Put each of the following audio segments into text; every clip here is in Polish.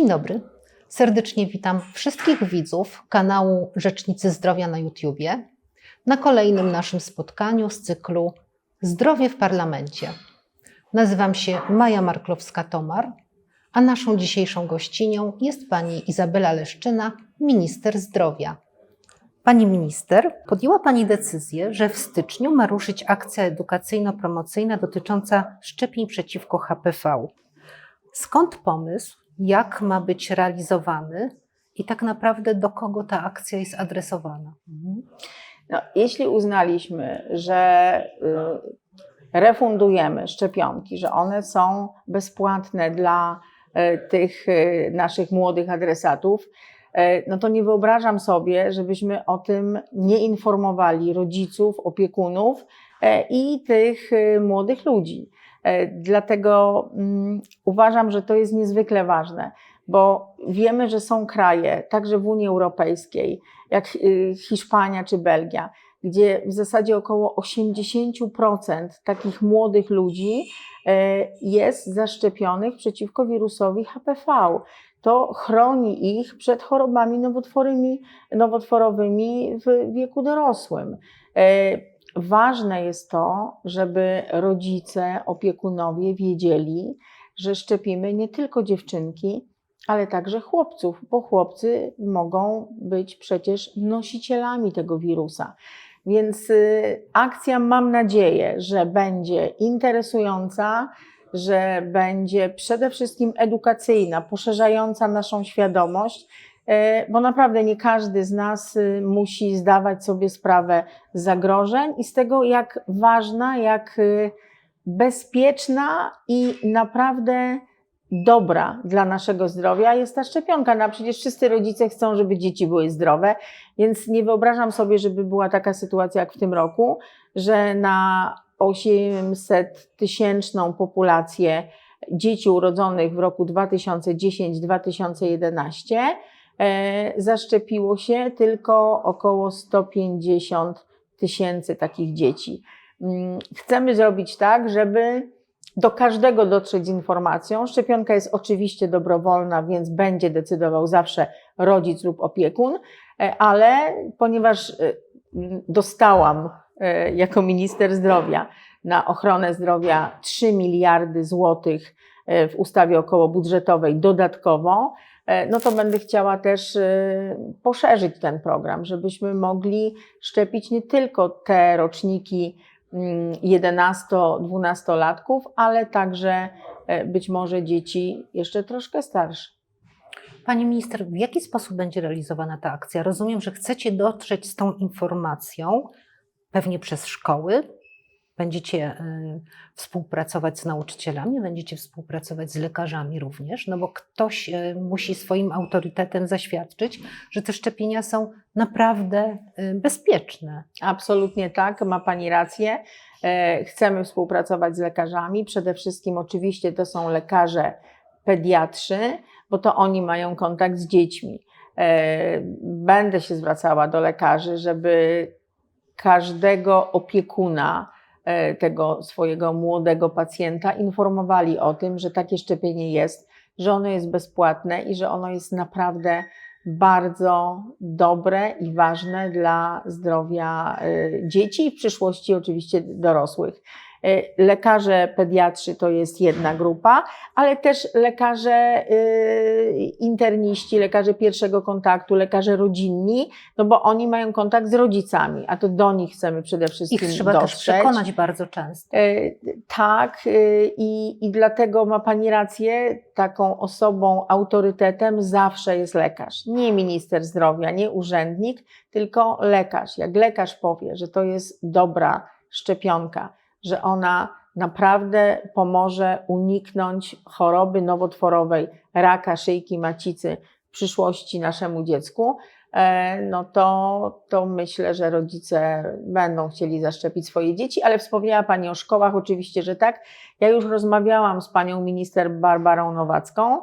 Dzień dobry. Serdecznie witam wszystkich widzów kanału Rzecznicy Zdrowia na YouTubie na kolejnym naszym spotkaniu z cyklu Zdrowie w Parlamencie. Nazywam się Maja Marklowska-Tomar, a naszą dzisiejszą gościnią jest pani Izabela Leszczyna, minister zdrowia. Pani minister, podjęła Pani decyzję, że w styczniu ma ruszyć akcja edukacyjno-promocyjna dotycząca szczepień przeciwko HPV. Skąd pomysł, jak ma być realizowany i tak naprawdę do kogo ta akcja jest adresowana? No, jeśli uznaliśmy, że y, refundujemy szczepionki, że one są bezpłatne dla y, tych y, naszych młodych adresatów, no to nie wyobrażam sobie, żebyśmy o tym nie informowali rodziców, opiekunów i tych młodych ludzi. Y, Dlatego mm, uważam, że to jest niezwykle ważne, bo wiemy, że są kraje, także w Unii Europejskiej, jak y, Hiszpania czy Belgia, gdzie w zasadzie około 80% takich młodych ludzi y, jest zaszczepionych przeciwko wirusowi HPV. To chroni ich przed chorobami nowotworowymi, nowotworowymi w wieku dorosłym. Ważne jest to, żeby rodzice, opiekunowie wiedzieli, że szczepimy nie tylko dziewczynki, ale także chłopców, bo chłopcy mogą być przecież nosicielami tego wirusa. Więc y, akcja mam nadzieję, że będzie interesująca, że będzie przede wszystkim edukacyjna, poszerzająca naszą świadomość, bo naprawdę nie każdy z nas y, musi zdawać sobie sprawę z zagrożeń i z tego, jak ważna, jak y, bezpieczna i naprawdę dobra dla naszego zdrowia jest ta szczepionka. No przecież wszyscy rodzice chcą, żeby dzieci były zdrowe, więc nie wyobrażam sobie, żeby była taka sytuacja jak w tym roku, że na 800 tysięczną populację dzieci urodzonych w roku 2010-2011 e, zaszczepiło się tylko około 150 tysięcy takich dzieci. Mm, Chcemy zrobić tak, żeby do każdego dotrzeć z informacją. Szczepionka jest oczywiście dobrowolna, więc będzie decydował zawsze rodzic lub opiekun, e, ale ponieważ e, dostałam e, jako minister zdrowia na ochronę zdrowia 3 miliardy złotych e, w ustawie okołobudżetowej dodatkowo, e, no to będę chciała też e, poszerzyć ten program, żebyśmy mogli szczepić nie tylko te roczniki 11-12-latków, ale także e, być może dzieci jeszcze troszkę starsze. Pani minister, w jaki sposób będzie realizowana ta akcja? Rozumiem, że chcecie dotrzeć z tą informacją pewnie przez szkoły. Będziecie y, współpracować z nauczycielami, będziecie współpracować z lekarzami również, no bo ktoś y, musi swoim autorytetem zaświadczyć, że te szczepienia są naprawdę y, bezpieczne. Absolutnie tak, ma Pani rację. E, Chcemy współpracować z lekarzami. Przede wszystkim, oczywiście, to są lekarze pediatrzy, bo to oni mają kontakt z dziećmi. E, Będę się zwracała do lekarzy, żeby każdego opiekuna tego swojego młodego pacjenta informowali o tym, że takie szczepienie jest, że ono jest bezpłatne i że ono jest naprawdę bardzo dobre i ważne dla zdrowia y, dzieci i w przyszłości oczywiście dorosłych. Y, Lekarze pediatrzy to jest jedna grupa, ale też lekarze y, interniści, lekarze pierwszego kontaktu, lekarze rodzinni, no bo oni mają kontakt z rodzicami, a to do nich chcemy przede wszystkim Ich trzeba dotrzeć. też przekonać bardzo często. E, Tak, i, i dlatego ma Pani rację, taką osobą, autorytetem zawsze jest lekarz. Nie minister zdrowia, nie urzędnik, tylko lekarz. Jak lekarz powie, że to jest dobra szczepionka, że ona naprawdę pomoże uniknąć choroby nowotworowej, raka szyjki macicy w przyszłości naszemu dziecku, e, no to, to myślę, że rodzice będą chcieli zaszczepić swoje dzieci, ale wspomniała Pani o szkołach, oczywiście, że tak. Ja już rozmawiałam z Panią minister Barbarą Nowacką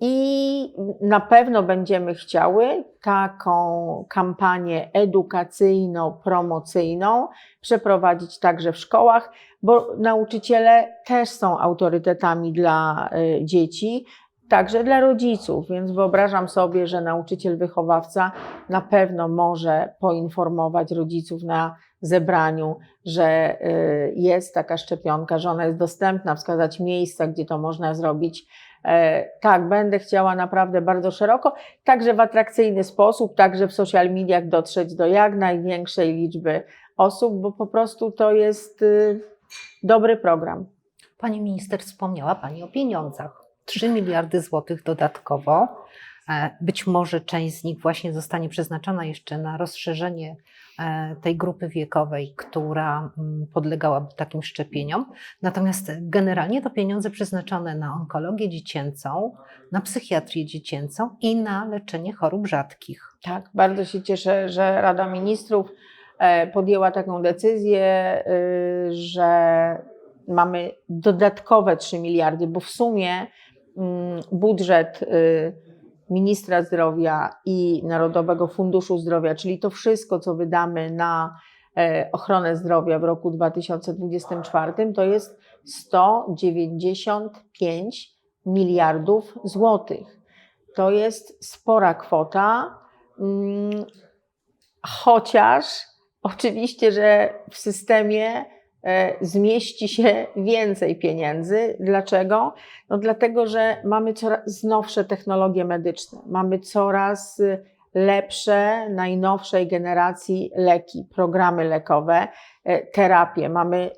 i na pewno będziemy chciały taką kampanię edukacyjno-promocyjną przeprowadzić także w szkołach, bo nauczyciele też są autorytetami dla y, dzieci także dla rodziców, więc wyobrażam sobie, że nauczyciel wychowawca na pewno może poinformować rodziców na zebraniu, że y, jest taka szczepionka, że ona jest dostępna, wskazać miejsca, gdzie to można zrobić. E, Tak, będę chciała naprawdę bardzo szeroko, także w atrakcyjny sposób, także w social mediach dotrzeć do jak największej liczby osób, bo po prostu to jest y, dobry program. Pani minister, wspomniała Pani o pieniądzach. 3 miliardy złotych dodatkowo. E, Być może część z nich właśnie zostanie przeznaczona jeszcze na rozszerzenie e, tej grupy wiekowej, która mm, podlegałaby takim szczepieniom. Natomiast generalnie to pieniądze przeznaczone na onkologię dziecięcą, na psychiatrię dziecięcą i na leczenie chorób rzadkich. Tak, bardzo się cieszę, że Rada Ministrów e, podjęła taką decyzję, y, że mamy dodatkowe 3 miliardy, bo w sumie mm, budżet y, ministra zdrowia i Narodowego Funduszu Zdrowia, czyli to wszystko, co wydamy na e, ochronę zdrowia w roku 2024, to jest 195 miliardów złotych. To jest spora kwota, mm, chociaż oczywiście, że w systemie zmieści się więcej pieniędzy. Dlaczego? No dlatego, że mamy coraz nowsze technologie medyczne, mamy coraz lepsze, najnowszej generacji leki, programy lekowe, e, terapie, mamy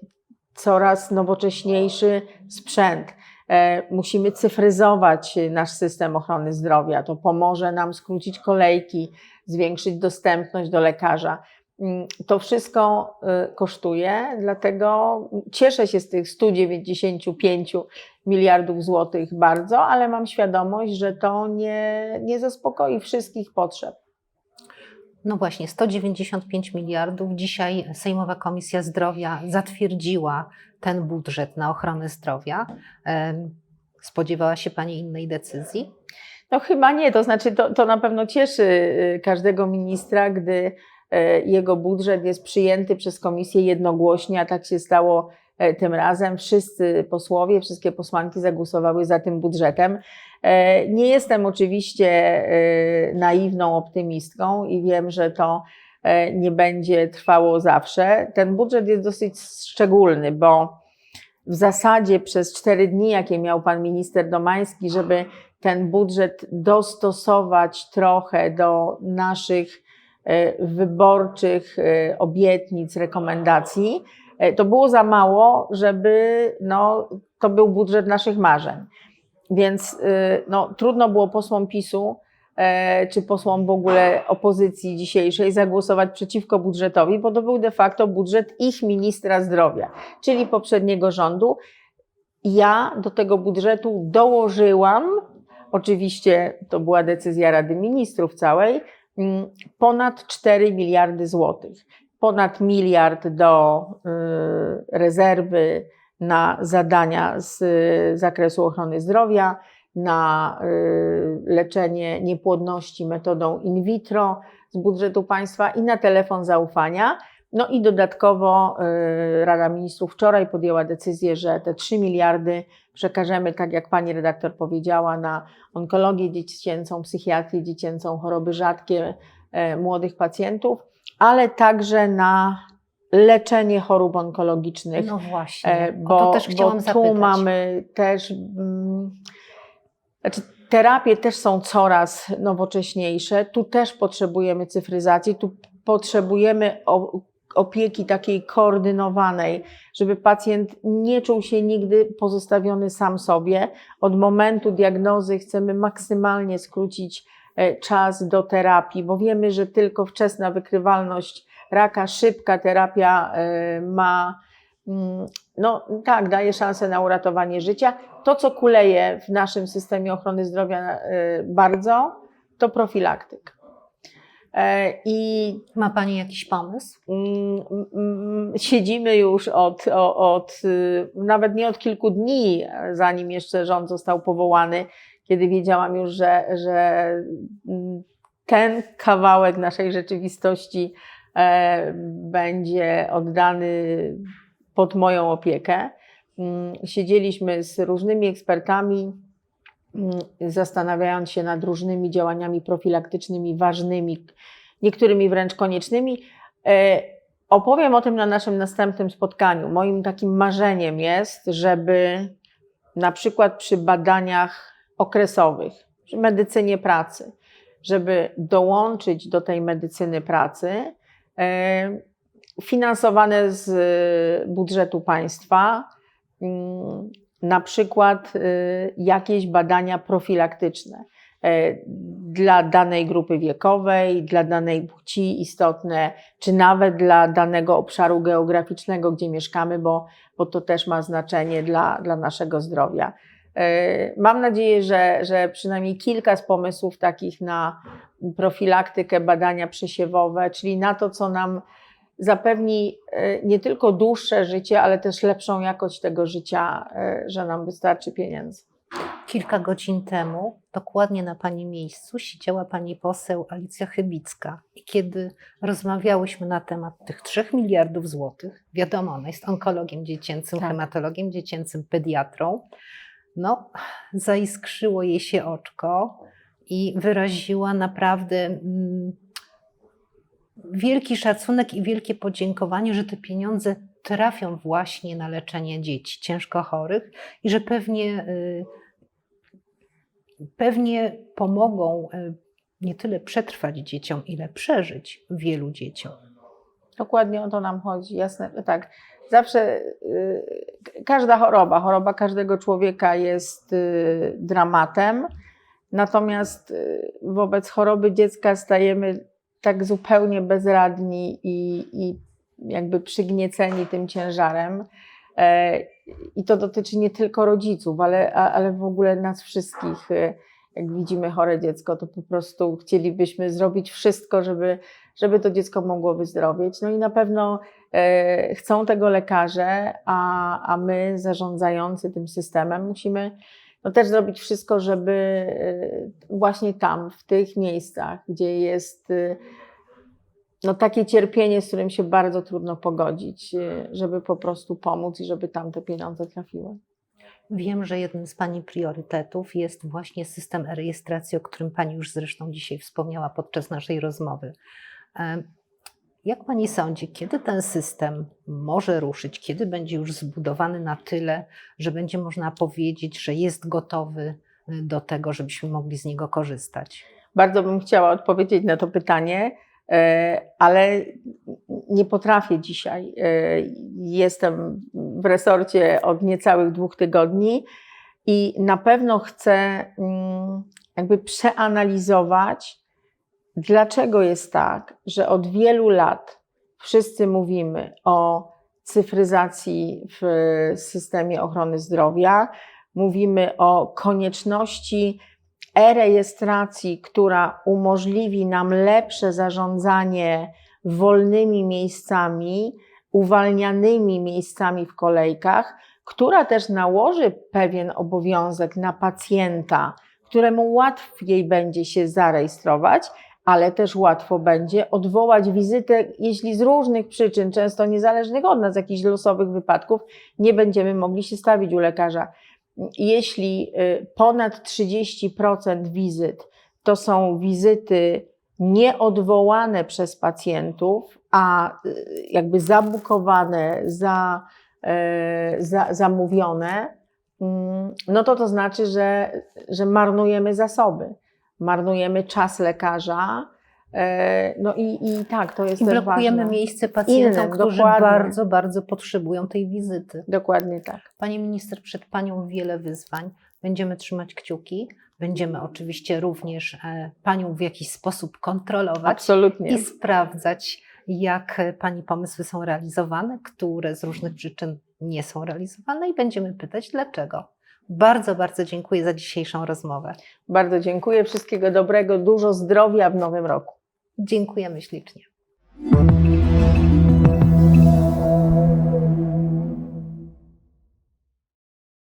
coraz nowocześniejszy sprzęt. E, Musimy cyfryzować nasz system ochrony zdrowia. To pomoże nam skrócić kolejki, zwiększyć dostępność do lekarza. Mm, To wszystko y, kosztuje, dlatego cieszę się z tych 195 miliardów złotych bardzo, ale mam świadomość, że to nie, nie zaspokoi wszystkich potrzeb. No właśnie, 195 miliardów. Dzisiaj Sejmowa Komisja Zdrowia zatwierdziła ten budżet na ochronę zdrowia. Spodziewała się Pani innej decyzji? No chyba nie, to znaczy to, to na pewno cieszy y, każdego ministra, gdy jego budżet jest przyjęty przez komisję jednogłośnie, a tak się stało e, tym razem. Wszyscy posłowie, wszystkie posłanki zagłosowały za tym budżetem. E, Nie jestem oczywiście e, naiwną optymistką i wiem, że to e, nie będzie trwało zawsze. Ten budżet jest dosyć szczególny, bo w zasadzie przez cztery dni, jakie miał pan minister Domański, żeby ten budżet dostosować trochę do naszych e, wyborczych e, obietnic, rekomendacji, e, to było za mało, żeby no, to był budżet naszych marzeń. Więc e, no, trudno było posłom PiSu e, czy posłom w ogóle opozycji dzisiejszej zagłosować przeciwko budżetowi, bo to był de facto budżet ich ministra zdrowia, czyli poprzedniego rządu. Ja do tego budżetu dołożyłam, oczywiście to była decyzja Rady Ministrów całej, ponad 4 miliardy złotych. Ponad miliard do y, rezerwy na zadania z y, zakresu ochrony zdrowia, na y, leczenie niepłodności metodą in vitro z budżetu państwa i na telefon zaufania. No i dodatkowo y, Rada Ministrów wczoraj podjęła decyzję, że te 3 miliardy przekażemy, tak jak pani redaktor powiedziała, na onkologię dziecięcą, psychiatrię dziecięcą, choroby rzadkie e, młodych pacjentów, ale także na leczenie chorób onkologicznych. No właśnie, E, o bo, to też chciałam bo tu zapytać. mamy też. Mm, znaczy, terapie też są coraz nowocześniejsze. Tu też potrzebujemy cyfryzacji, tu potrzebujemy o, opieki takiej koordynowanej, żeby pacjent nie czuł się nigdy pozostawiony sam sobie. Od momentu diagnozy chcemy maksymalnie skrócić e, czas do terapii, bo wiemy, że tylko wczesna wykrywalność raka, szybka terapia e, ma Mm, No tak, daje szansę na uratowanie życia. To, co kuleje w naszym systemie ochrony zdrowia y, bardzo, to profilaktyk. E, I Ma Pani jakiś pomysł? siedzimy już od, od, y, nawet nie od kilku dni, zanim jeszcze rząd został powołany, kiedy wiedziałam już, że, że ten kawałek naszej rzeczywistości e, będzie oddany pod moją opiekę. Siedzieliśmy z różnymi ekspertami zastanawiając się nad różnymi działaniami profilaktycznymi, ważnymi, niektórymi wręcz koniecznymi. E, Opowiem o tym na naszym następnym spotkaniu. Moim takim marzeniem jest, żeby na przykład przy badaniach okresowych, przy medycynie pracy, żeby dołączyć do tej medycyny pracy e, finansowane z budżetu państwa mm, na przykład y, jakieś badania profilaktyczne e, dla danej grupy wiekowej, dla danej płci istotne, czy nawet dla danego obszaru geograficznego, gdzie mieszkamy, bo, bo to też ma znaczenie dla, dla naszego zdrowia. E, Mam nadzieję, że, że przynajmniej kilka z pomysłów takich na profilaktykę, badania przesiewowe, czyli na to, co nam zapewni e, nie tylko dłuższe życie, ale też lepszą jakość tego życia, e, że nam wystarczy pieniędzy. Kilka godzin temu, dokładnie na Pani miejscu, siedziała Pani poseł Alicja Chybicka. I kiedy rozmawiałyśmy na temat tych 3 miliardów złotych, wiadomo, ona jest onkologiem dziecięcym, Tak. hematologiem dziecięcym, pediatrą, no, zaiskrzyło jej się oczko i wyraziła naprawdę mm, wielki szacunek i wielkie podziękowanie, że te pieniądze trafią właśnie na leczenie dzieci ciężko chorych i że pewnie, y, pewnie pomogą y, nie tyle przetrwać dzieciom, ile przeżyć wielu dzieciom. Dokładnie o to nam chodzi, jasne, tak. Zawsze y, każda choroba, choroba każdego człowieka jest dramatem, natomiast wobec choroby dziecka stajemy tak zupełnie bezradni i, i jakby przygnieceni tym ciężarem. E, I to dotyczy nie tylko rodziców, ale, ale w ogóle nas wszystkich. Y, Jak widzimy chore dziecko, to po prostu chcielibyśmy zrobić wszystko, żeby, żeby to dziecko mogło wyzdrowieć. No i na pewno e, chcą tego lekarze, a, a my, zarządzający tym systemem, musimy no, też zrobić wszystko, żeby e, właśnie tam, w tych miejscach, gdzie jest e, no, takie cierpienie, z którym się bardzo trudno pogodzić, e, żeby po prostu pomóc i żeby tam te pieniądze trafiły. Wiem, że jednym z Pani priorytetów jest właśnie system rejestracji, o którym Pani już zresztą dzisiaj wspomniała podczas naszej rozmowy. Jak Pani sądzi, kiedy ten system może ruszyć, kiedy będzie już zbudowany na tyle, że będzie można powiedzieć, że jest gotowy y, do tego, żebyśmy mogli z niego korzystać? Bardzo bym chciała odpowiedzieć na to pytanie, e, ale nie potrafię dzisiaj. E, Jestem w resorcie od niecałych dwóch tygodni i na pewno chcę mm, jakby przeanalizować, dlaczego jest tak, że od wielu lat wszyscy mówimy o cyfryzacji w systemie ochrony zdrowia, mówimy o konieczności e-rejestracji, która umożliwi nam lepsze zarządzanie wolnymi miejscami, uwalnianymi miejscami w kolejkach, która też nałoży pewien obowiązek na pacjenta, któremu łatwiej będzie się zarejestrować, ale też łatwo będzie odwołać wizytę, jeśli z różnych przyczyn, często niezależnych od nas, jakichś losowych wypadków, nie będziemy mogli się stawić u lekarza. Jeśli y, ponad 30% wizyt to są wizyty nieodwołane przez pacjentów, a y, jakby zabukowane, za, e, za, zamówione, mm, no to to znaczy, że, że marnujemy zasoby, marnujemy czas lekarza. e, No i, i tak, to jest I blokujemy ważne. miejsce pacjentom, Innym, którzy dokładnie. bardzo, bardzo potrzebują tej wizyty. Dokładnie tak. Pani minister, przed Panią wiele wyzwań. Będziemy trzymać kciuki. Będziemy oczywiście również e, Panią w jakiś sposób kontrolować Absolutnie. i sprawdzać, jak Pani pomysły są realizowane, które z różnych przyczyn nie są realizowane i będziemy pytać dlaczego. Bardzo, bardzo dziękuję za dzisiejszą rozmowę. Bardzo dziękuję. Wszystkiego dobrego, dużo zdrowia w nowym roku. Dziękujemy ślicznie.